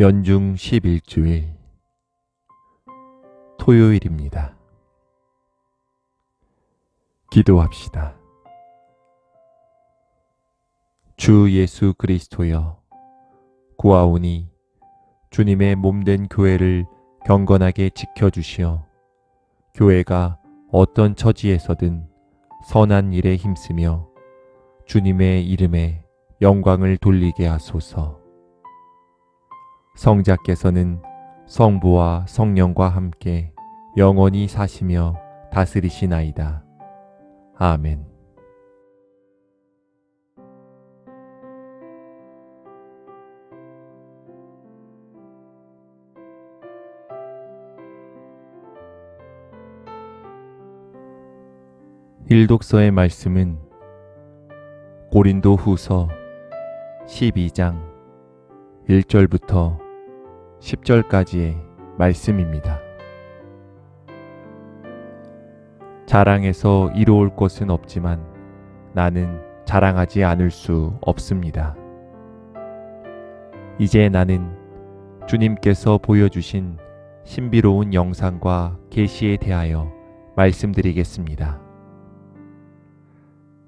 연중 11주일 토요일입니다. 기도합시다. 주 예수 그리스도여 구하오니 주님의 몸된 교회를 경건하게 지켜주시어 교회가 어떤 처지에서든 선한 일에 힘쓰며 주님의 이름에 영광을 돌리게 하소서. 성자께서는 성부와 성령과 함께 영원히 사시며 다스리시나이다. 아멘. 일독서의 말씀은 고린도 후서 12장 1절부터 10절까지의 말씀입니다. 자랑해서 이루올 것은 없지만 나는 자랑하지 않을 수 없습니다. 이제 나는 주님께서 보여주신 신비로운 영상과 계시에 대하여 말씀드리겠습니다.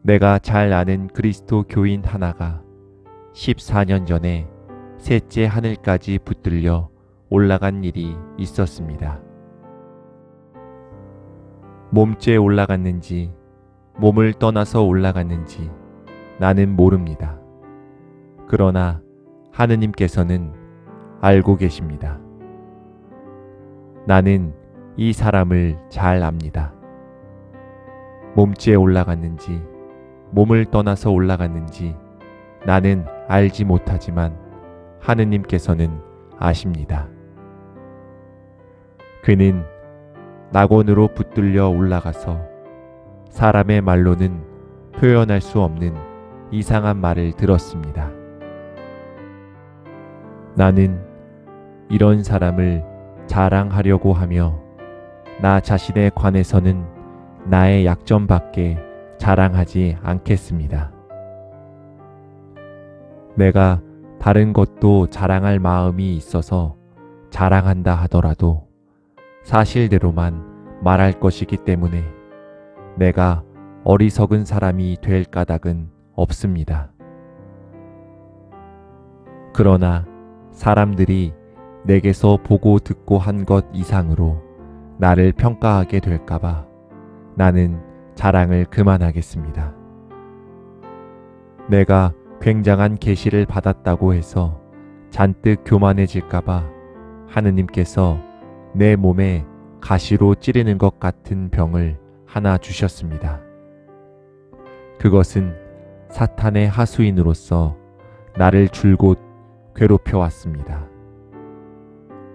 내가 잘 아는 그리스도 교인 하나가 14년 전에 셋째 하늘까지 붙들려 올라간 일이 있었습니다. 몸째 올라갔는지 몸을 떠나서 올라갔는지 나는 모릅니다. 그러나 하느님께서는 알고 계십니다. 나는 이 사람을 잘 압니다. 몸째 올라갔는지 몸을 떠나서 올라갔는지 나는 알지 못하지만 하느님께서는 아십니다. 그는 낙원으로 붙들려 올라가서 사람의 말로는 표현할 수 없는 이상한 말을 들었습니다. 나는 이런 사람을 자랑하려고 하며 나 자신에 관해서는 나의 약점밖에 자랑하지 않겠습니다. 내가 다른 것도 자랑할 마음이 있어서 자랑한다 하더라도 사실대로만 말할 것이기 때문에 내가 어리석은 사람이 될 까닭은 없습니다. 그러나 사람들이 내게서 보고 듣고 한 것 이상으로 나를 평가하게 될까봐 나는 자랑을 그만하겠습니다. 내가 굉장한 계시를 받았다고 해서 잔뜩 교만해질까봐 하느님께서 내 몸에 가시로 찌르는 것 같은 병을 하나 주셨습니다. 그것은 사탄의 하수인으로서 나를 줄곧 괴롭혀 왔습니다.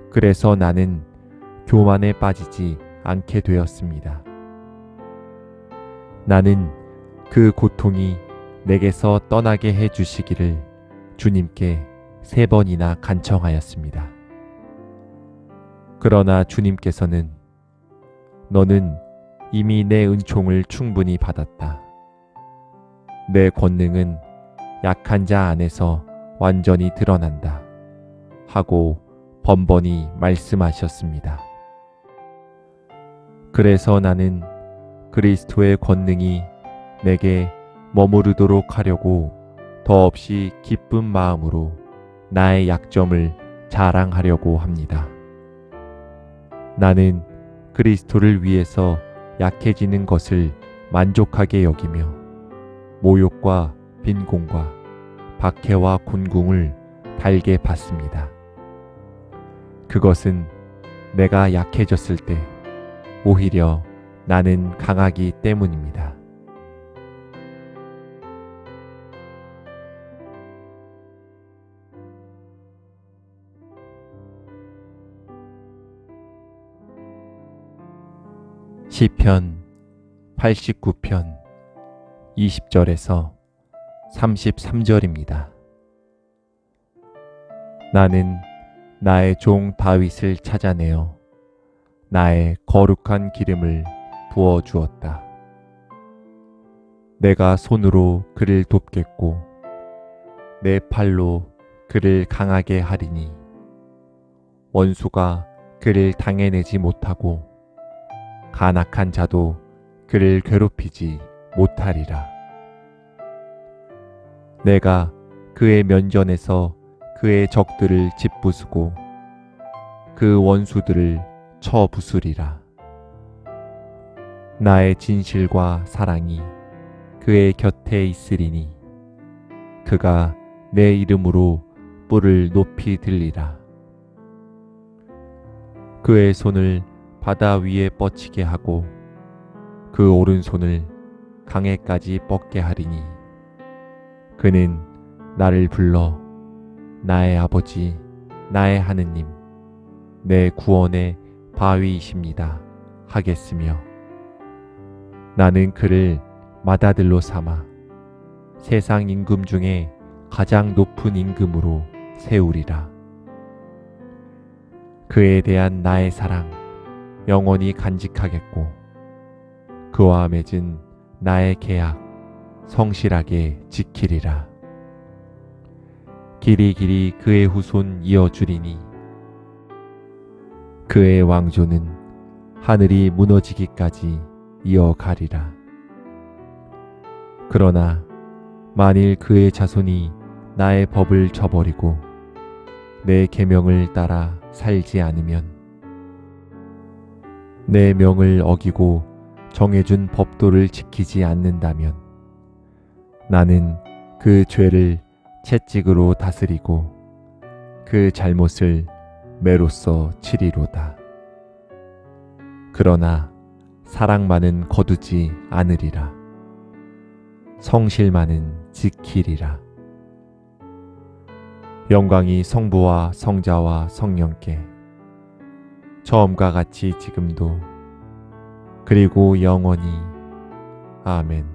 그래서 나는 교만에 빠지지 않게 되었습니다. 나는 그 고통이 내게서 떠나게 해 주시기를 주님께 세 번이나 간청하였습니다. 그러나 주님께서는 너는 이미 내 은총을 충분히 받았다. 내 권능은 약한 자 안에서 완전히 드러난다. 하고 번번이 말씀하셨습니다. 그래서 나는 그리스도의 권능이 내게 머무르도록 하려고 더없이 기쁜 마음으로 나의 약점을 자랑하려고 합니다. 나는 그리스도를 위해서 약해지는 것을 만족하게 여기며 모욕과 빈곤과 박해와 곤궁을 달게 받습니다. 그것은 내가 약해졌을 때 오히려 나는 강하기 때문입니다. 시편 89편 20절에서 33절입니다. 나는 나의 종 다윗을 찾아내어 나의 거룩한 기름을 부어 주었다. 내가 손으로 그를 돕겠고 내 팔로 그를 강하게 하리니 원수가 그를 당해내지 못하고 간악한 자도 그를 괴롭히지 못하리라. 내가 그의 면전에서 그의 적들을 짓부수고 그 원수들을 쳐 부수리라. 나의 진실과 사랑이 그의 곁에 있으리니 그가 내 이름으로 뿔을 높이 들리라. 그의 손을 바다 위에 뻗치게 하고 그 오른손을 강에까지 뻗게 하리니 그는 나를 불러 나의 아버지 나의 하느님 내 구원의 바위이십니다 하겠으며 나는 그를 마다들로 삼아 세상 임금 중에 가장 높은 임금으로 세우리라. 그에 대한 나의 사랑 영원히 간직하겠고 그와 맺은 나의 계약 성실하게 지키리라. 길이 길이 그의 후손 이어주리니 그의 왕조는 하늘이 무너지기까지 이어가리라. 그러나 만일 그의 자손이 나의 법을 저버리고 내 계명을 따라 살지 않으면 내 명을 어기고 정해준 법도를 지키지 않는다면 나는 그 죄를 채찍으로 다스리고 그 잘못을 매로써 치리로다. 그러나 사랑만은 거두지 않으리라. 성실만은 지키리라. 영광이 성부와 성자와 성령께 처음과 같이 지금도 그리고 영원히 아멘.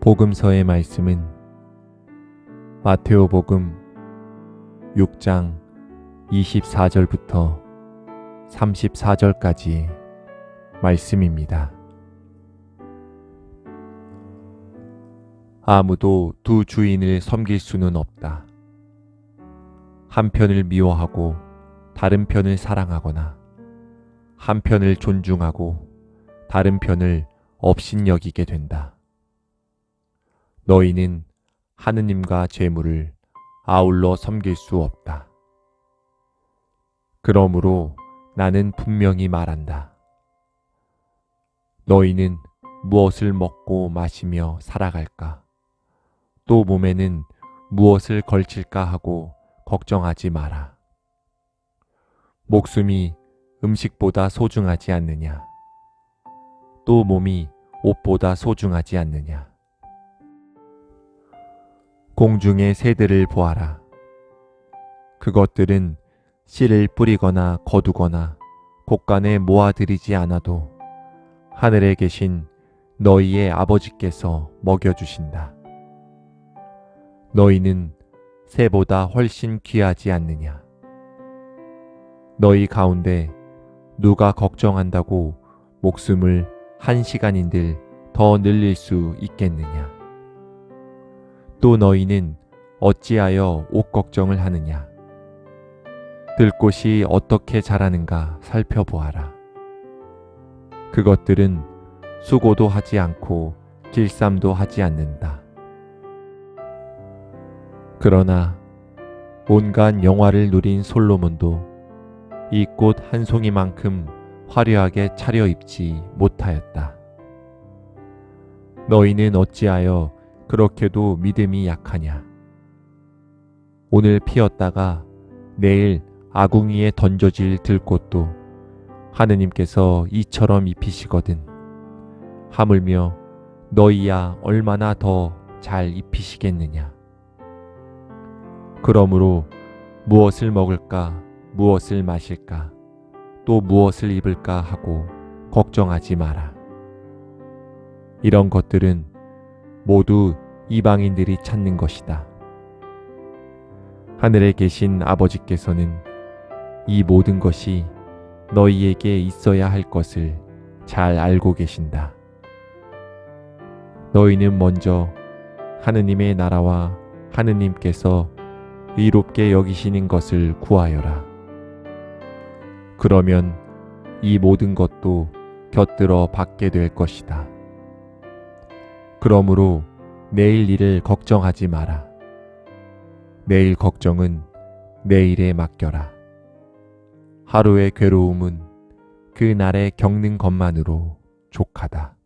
복음서의 말씀은 마테오복음 6장 24절부터 34절까지의 말씀입니다. 아무도 두 주인을 섬길 수는 없다. 한 편을 미워하고 다른 편을 사랑하거나 한 편을 존중하고 다른 편을 업신여기게 된다. 너희는 하느님과 재물을 아울러 섬길 수 없다. 그러므로 나는 분명히 말한다. 너희는 무엇을 먹고 마시며 살아갈까? 또 몸에는 무엇을 걸칠까 하고 걱정하지 마라. 목숨이 음식보다 소중하지 않느냐? 또 몸이 옷보다 소중하지 않느냐? 공중의 새들을 보아라. 그것들은 씨를 뿌리거나 거두거나 곳간에 모아들이지 않아도 하늘에 계신 너희의 아버지께서 먹여주신다. 너희는 새보다 훨씬 귀하지 않느냐? 너희 가운데 누가 걱정한다고 목숨을 한 시간인들 더 늘릴 수 있겠느냐? 또 너희는 어찌하여 옷 걱정을 하느냐? 들꽃이 어떻게 자라는가 살펴보아라. 그것들은 수고도 하지 않고 길쌈도 하지 않는다. 그러나 온갖 영화를 누린 솔로몬도 이 꽃 한 송이만큼 화려하게 차려입지 못하였다. 너희는 어찌하여 그렇게도 믿음이 약하냐? 오늘 피었다가 내일 아궁이에 던져질 들꽃도 하느님께서 이처럼 입히시거든. 하물며 너희야 얼마나 더 잘 입히시겠느냐. 그러므로 무엇을 먹을까, 무엇을 마실까, 또 무엇을 입을까 하고 걱정하지 마라. 이런 것들은 모두 이방인들이 찾는 것이다. 하늘에 계신 아버지께서는 이 모든 것이 너희에게 있어야 할 것을 잘 알고 계신다. 너희는 먼저 하느님의 나라와 하느님께서 의롭게 여기시는 것을 구하여라. 그러면 이 모든 것도 곁들어 받게 될 것이다. 그러므로 내일 일을 걱정하지 마라. 내일 걱정은 내일에 맡겨라. 하루의 괴로움은 그 날에 겪는 것만으로 족하다.